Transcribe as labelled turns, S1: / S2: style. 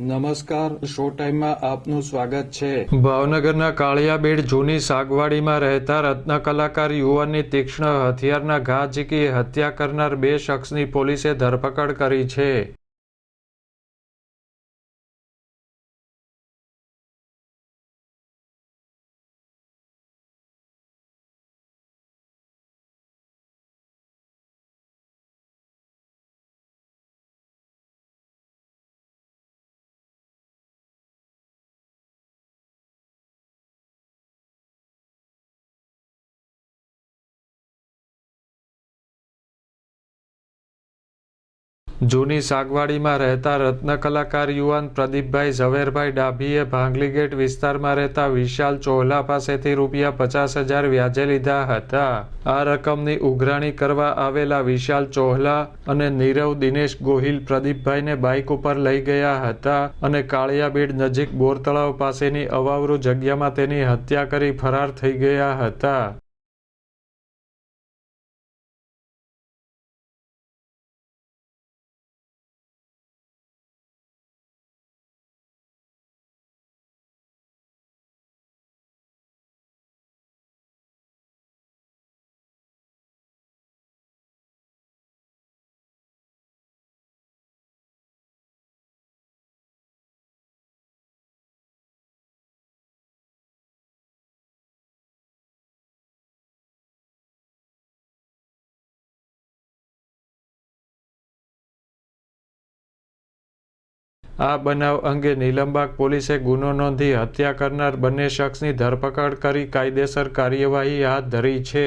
S1: નમસ્કાર શો ટાઈમમાં આપનું સ્વાગત છે.
S2: ભાવનગરના કાળિયાબેડ જૂની સાગવાડીમાં રહેતા રત્ન કલાકાર યુવાનની તીક્ષ્ણ હથિયારના ઘા ઝીકી હત્યા કરનાર બે શખ્સની પોલીસે ધરપકડ કરી છે. જૂની સાગવાડીમાં રહેતા રત્ન કલાકાર યુવાન પ્રદીપભાઈ ઝવેરભાઈ ડાભીએ ભાંગલી ગેટ વિસ્તારમાં રહેતા વિશાલ ચોહલા પાસેથી રૂપિયા પચાસ હજાર વ્યાજે લીધા હતા. આ રકમની ઉઘરાણી કરવા આવેલા વિશાલ ચોહલા અને નીરવ દિનેશ ગોહિલ પ્રદીપભાઈને બાઇક ઉપર લઈ ગયા હતા અને કાળિયાબીડ નજીક બોરતળાવ પાસેની અવાવરૂ જગ્યામાં તેની હત્યા કરી ફરાર થઈ ગયા હતા. આ બનાવ અંગે નીલમબાગ પોલીસે ગુનો નોંધી હત્યા કરનાર બંને શખ્સની ધરપકડ કરી કાયદેસર કાર્યવાહી હાથ ધરી છે.